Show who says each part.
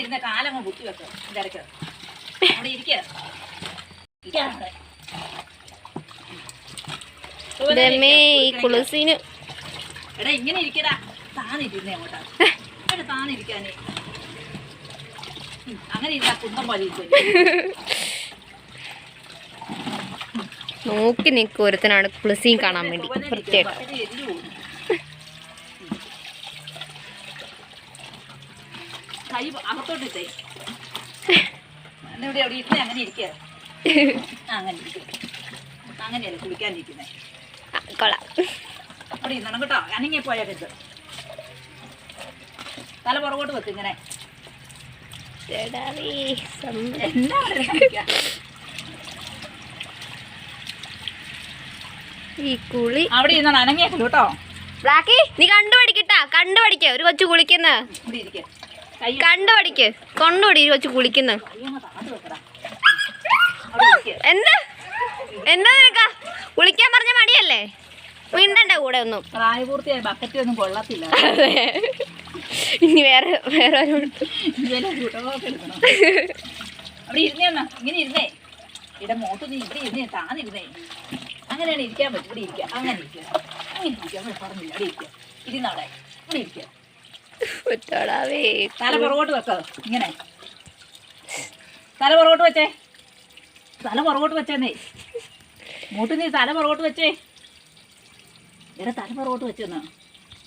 Speaker 1: ഇരുന്ന കാലങ്ങ് കുത്തി വെക്കും. ഇടയ്ക്ക് അവിടെ ഇരിക്കുക
Speaker 2: ഈ കുളിസീന്
Speaker 1: എടാ ഇങ്ങനെ ഇരിക്കടാ. അങ്ങോട്ടാ. എടാ അങ്ങനെ ഇരുന്നാ കുന്തം പോലെ ഇരിക്കും
Speaker 2: നോക്കി നിൽക്കും ഒരുത്തനാണ് കുളിസീൻ കാണാൻ വേണ്ടി. പ്രത്യേകം.
Speaker 1: കൈ അകത്തോട്ടിട്ടേ ഇവിടെ അവിടെ ഇരുന്നേ അങ്ങനെ ഇരിക്കുക അങ്ങനെ ഇരിക്കും. അങ്ങനെയല്ലേ കുളിക്കാനിരിക്കുന്നേ.
Speaker 2: കൊള്ളാം.
Speaker 1: അവിടെ ഇരുന്നണം കേട്ടോ. അനങ്ങി പോയാൽ തല പുറകോട്ട് വെക്ക് ഇങ്ങനെ. എന്നാ
Speaker 2: ഈ കുളി
Speaker 1: അവിടെ ഇരുന്നാണ് അനങ്ങിയേക്കല്ലോ കേട്ടോ.
Speaker 2: ബ്ലാക്കി നീ കണ്ടുപഠിക്കട്ടാ. കണ്ടുപഠിക്ക. ഒരു കൊച്ചു കുളിക്കുന്ന.
Speaker 1: ഇവിടെ കൊണ്ടോടി കൈ
Speaker 2: കണ്ടുപഠിക്ക് കൊണ്ടുപടി വെച്ച് കുളിക്കുന്ന. എന്താ? എന്താ നിനക്ക? കുളിക്കാൻ പറഞ്ഞ മടിയല്ലേ? മിണ്ടണ്ട കൂടെ ഒന്നും.
Speaker 1: പ്രായപൂർത്തിയായ ബക്കറ്റ് ഒന്നും കൊള്ളത്തില്ല.
Speaker 2: ഇനി വേറെ വേറെ
Speaker 1: അവിടെ ഇരുന്നേ ഇങ്ങനെ ഇരുന്നേ. ഇവിടെ മോട്ട് നീ ഇവിടെ ഇരുന്നേ താന്നിരുന്നേ. അങ്ങനെയാണ് ഇരിക്കാൻ പറ്റും ഇവിടെ ഇരിക്കുക. അങ്ങനെ ഇരിക്കുക. അങ്ങനെ ഇരിക്കുക. അവിടെ പറഞ്ഞില്ല. ഇവിടെ ഇരിക്കുക. ഇരുന്നവിടെ ഇവിടെ ഇരിക്കുക.
Speaker 2: ഒറ്റോടാവേ
Speaker 1: തല പുറകോട്ട് വെക്കോ ഇങ്ങനെ. തല പുറകോട്ട് വെച്ചേ. തല പുറകോട്ട് വെച്ചേന്നേ മൂട്ട് നീ തല പുറകോട്ട് വെച്ചേ. ഇവിടെ തല പുറകോട്ട് വെച്ചെന്നാ.